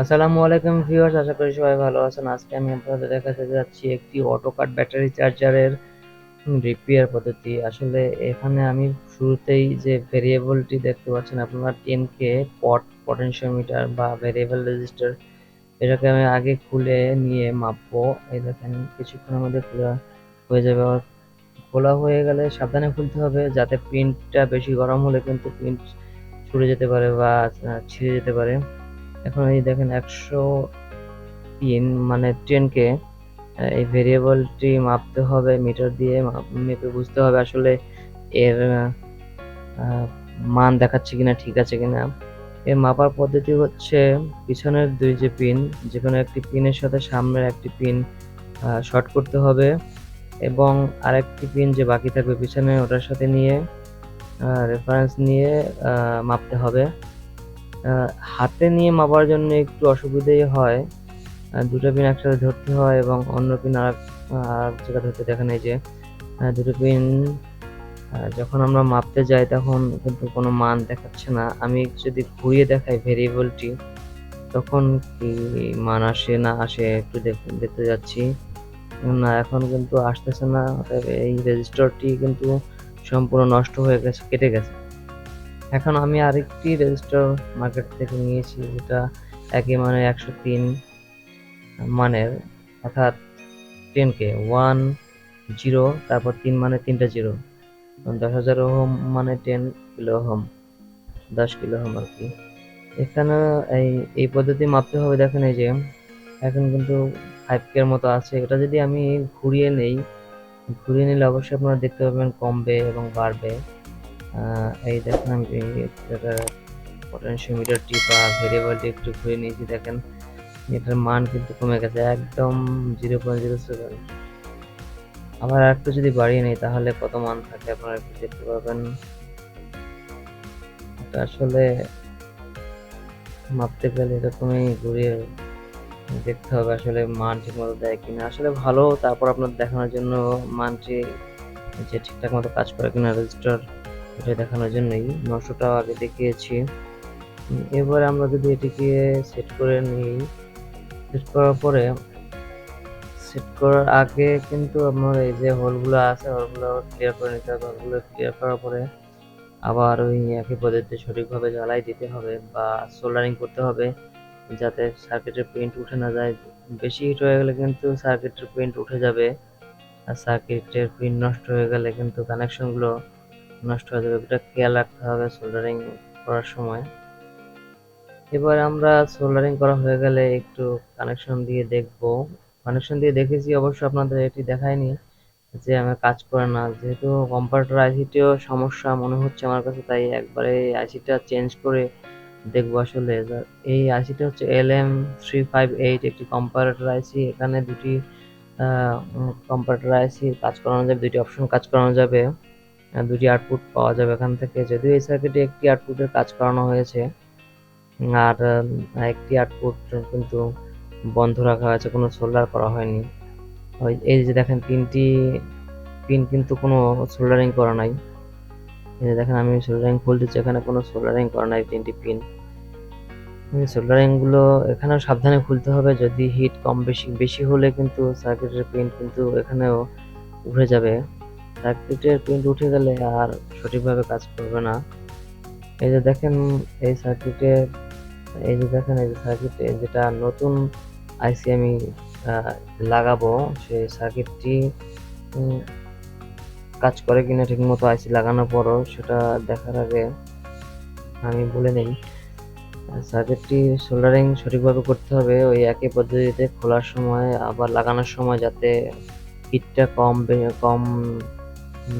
আসসালামু আলাইকুম ভিউয়ার্স, আশা করি সবাই ভালো আছেন। আজকে আমি আপনাদের দেখাতে যাচ্ছি একটি অটোকাট ব্যাটারি চার্জারের রিপেয়ার পদ্ধতি। আসলে এখানে আমি শুরুতেই যে ভেরিয়েবলটি দেখতে পাচ্ছেন, আপনারা কে পট পটেনশিওমিটার বা ভেরিয়েবল রেজিস্টার এটাকে আমি আগে খুলে নিয়ে মাপবো। এই দেখেন, কিছুক্ষণের মধ্যে খোলা হয়ে যাবে। আর খোলা হয়ে গেলে সাবধানে খুলতে হবে, যাতে প্রিন্টটা বেশি গরম হলে কিন্তু প্রিন্ট ছুটে যেতে পারে বা ছিঁড়ে যেতে পারে। এখন এই দেখেন একশো তিন মানে টেনকে এই ভেরিয়েবলটি মাপতে হবে মিটার দিয়ে মাপ- বুঝতে হবে আসলে এর মান দেখাচ্ছে কিনা, ঠিক আছে কিনা। এর মাপার পদ্ধতি হচ্ছে পিছনের দুই যে পিন যে কোনো একটি পিনের সাথে সামনের একটি পিন শর্ট করতে হবে এবং আরেকটি পিন যে বাকি থাকবে পিছনে ওটার সাথে নিয়ে রেফারেন্স নিয়ে মাপতে হবে। হাতে নিয়ে মাপার জন্য একটু অসুবিধাই হয়। দুটো পিন একসাথে ধরতে হয় এবং অন্য পিন আর আর জায়গা ধরতে দেখেন এই যে দুটো পিন যখন আমরা মাপতে যাই তখন কিন্তু কোনো মান দেখাচ্ছে না। আমি যদি ঘুরিয়ে দেখাই ভেরিয়েবলটি তখন কি মান আসে না আসে একটু দেখ- দেখতে যাচ্ছি। না, এখন কিন্তু আসতেছে না এই রেজিস্টারটি কিন্তু সম্পূর্ণ নষ্ট হয়ে গেছে, কেটে গেছে। এখন আমি আরেকটি রেজিস্টার মার্কেট থেকে নিয়েছি, যেটা একই মানে একশো তিন মানের, অর্থাৎ টেন কে ওয়ান জিরো তারপর তিন মানে তিনটা জিরো দশ হাজার ওহম মানে টেন কিলো ওহম, দশ কিলো ওহম আর কি। এখানে এই এই পদ্ধতি মাপতে হবে, দেখেন এই যে, এখন কিন্তু ফাইভ কে মতো আছে। এটা যদি আমি ঘুরিয়ে নেই, ঘুরিয়ে নিলে অবশ্যই আপনারা দেখতে পাবেন কমবে এবং বাড়বে। এই দেখেন আমি পটেনশিওমিটারটি বা ভেরিয়েবলটি একটু ঘুরিয়ে নিয়েছি, দেখেন। এটার মান কিন্তু কমে গেছে একদম জিরো পয়েন্ট জিরো সেভেন আবার একটু যদি বাড়িয়ে নেই, তাহলে কত মান থাকে আপনারা একটু দেখতে পাবেন আসলে মাপতে গেলে এরকমই ঘুরিয়ে দেখতে হবে আসলে মান ঠিক মতো দেয় কিনা। আসলে ভালো, তারপর আপনার দেখানোর জন্য মানটি যে ঠিকঠাক মতো কাজ করে কিনা রেজিস্টার এটা দেখানোর জন্যই নশোটাও আগে দেখিয়েছি। এবারে আমরা যদি এটিকে সেট করে নিই সেট করার পরে সেট করার আগে কিন্তু আপনার এই যে হোলগুলো আছে হোলগুলো ক্লিয়ার করে নিতে হবে। হোলগুলো ক্লিয়ার করার পরে আবার ওই একই পদ্ধতিতে সঠিকভাবে জ্বালাই দিতে হবে বা সোল্ডারিং করতে হবে যাতে সার্কিটের প্রিন্ট উঠে না যায়। বেশি হিট হয়ে গেলে কিন্তু সার্কিটের প্রিন্ট উঠে যাবে আর সার্কিটের প্রিন্ট নষ্ট হয়ে গেলে কিন্তু কানেকশনগুলো নষ্ট হয়ে যাবে। এটা খেয়াল রাখতে হবে সোল্ডারিং করার সময়। এবার আমরা সোল্ডারিং করা হয়ে গেলে একটু কানেকশন দিয়ে দেখব। কানেকশন দিয়ে দেখেছি, অবশ্য আপনাদের এটি দেখায়নি যে আমার কাজ করে না। যেহেতু কম্পিউটার আইসিটিও সমস্যা মনে হচ্ছে আমার কাছে, তাই একবারে এই আইসিটা চেঞ্জ করে দেখব আসলে। এই আইসিটা হচ্ছে L M three five eight একটি কম্পিউটার আইসি এখানে দুটি কম্পিউটার আইসি কাজ করানো যাবে, দুটি অপশন কাজ করানো যাবে। দুটি আউটপুট পাওয়া যাবে এখান থেকে। যদিও এই সার্কিটে একটি আউটপুটের কাজ করানো হয়েছে আর একটি আউটপুট কিন্তু বন্ধ রাখা হয়েছে, কোনো সোল্ডার করা হয়নি। ওই, এই যে দেখেন, তিনটি পিন কিন্তু কোনো সোল্ডারিং করা নাই। এই যে দেখেন, আমি সোল্ডারিং খুলতেছি এখানে কোনো সোল্ডারিং করা নাই তিনটি পিন সোল্ডারিংগুলো এখানেও সাবধানে খুলতে হবে, যদি হিট কম বেশি বেশি হলে কিন্তু সার্কিটের প্রিন্ট কিন্তু এখানেও উঠে যাবে। সার্কিটের প্রিন্ট উঠে গেলে আর সঠিকভাবে কাজ করবে না। এই যে দেখেন, এই সার্কিটের এই যে দেখেন, এই যে সার্কিটে যেটা নতুন আইসি আমি লাগাবো, সেই সার্কিটটি কাজ করে কিনা ঠিক মতো আইসি লাগানোর পরও, সেটা দেখার আগে আমি বলে নেই। সার্কিটটি সোল্ডারিং সঠিকভাবে করতে হবে, ওই একই পদ্ধতিতে খোলার সময়, আবার লাগানোর সময় যাতে হিটটা কম কম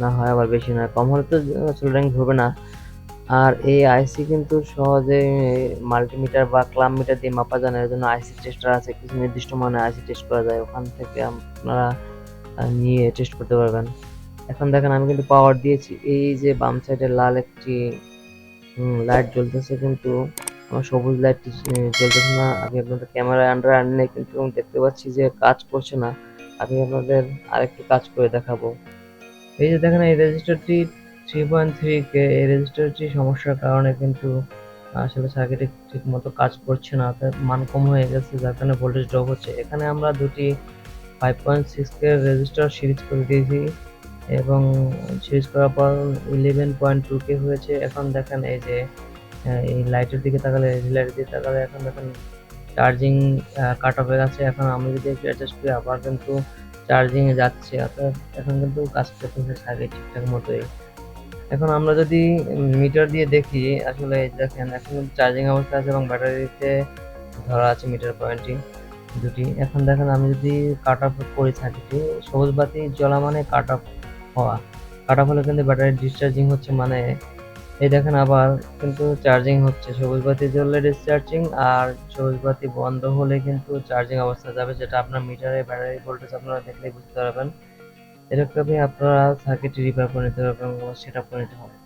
না হয় আবার বেশি না কম হলে তো সোল্ডারিং ধরবে না। আর এই আইসি কিন্তু সহজে মাল্টিমিটার বা ক্লাম মিটার দিয়ে মাপা না এর জন্য আইসি টেস্টার আছে, কিছু নির্দিষ্ট মানে আইসি টেস্ট করা যায়, ওখান থেকে আপনারা নিয়ে টেস্ট করতে পারবেন। এখন দেখেন আমি কিন্তু পাওয়ার দিয়েছি, এই যে বাম সাইডে লাল একটি লাইট জ্বলতেছে কিন্তু, আমার সবুজ লাইটটি জ্বলতেছে না। আমি আপনাদের ক্যামেরায় আন্ডার আনলে কিন্তু দেখতে পাচ্ছি যে কাজ করছে না। আমি আপনাদের আরেকটু কাজ করে দেখাবো। এই যে দেখেন, এই রেজিস্টারটি থ্রি পয়েন্ট থ্রি কে, এই রেজিস্টারটি সমস্যার কারণে কিন্তু আসলে সার্কিটে ঠিক মতো কাজ করছে না। অর্থাৎ মান কম হয়ে গেছে, যার কারণে ভোল্টেজ ড্রপ হচ্ছে। এখানে আমরা দুটি five point six K resistor series করে দিয়েছি এবং সিরিজ করার পর ইলেভেন পয়েন্ট টু কে হয়েছে। এখন দেখেন, এই যে এই লাইটের দিকে তাকালে লাইটের দিকে তাকালে এখন দেখেন চার্জিং কাট অফ হয়ে গেছে। এখন আমি যদি একটু অ্যাডজাস্ট করি, আবার কিন্তু চার্জিং এ যাচ্ছে অর্থাৎ এখন কিন্তু কাজ করতেছে সার্কিট ঠিকঠাক মতোই। এখন আমরা যদি মিটার দিয়ে দেখি, আসলে দেখেন, এখন চার্জিং অবস্থা আছে এবং ব্যাটারিতে ধরা আছে মিটার পয়েন্টটি দুটি। এখন দেখেন, আমি যদি কাট অফ করি সার্কিটটি সবুজ বাতি জ্বলা মানে কাট অফ হওয়া। কাট অফ হলে কিন্তু ব্যাটারি ডিসচার্জিং হচ্ছে মানে এই দেখেন আবার কিন্তু চার্জিং হচ্ছে। সবুজ বাতি জ্বললে ডিসচার্জিং আর সবুজ বাতি বন্ধ হলে কিন্তু চার্জিং অবস্থা যাবে, যেটা আপনার মিটারে ব্যাটারি ভোল্টেজ আপনারা দেখলেই বুঝতে পারবেন। এরকমই আপনারা সার্কিট রিপেয়ার করে নিতে পারবেন সেট করে নিতে হবে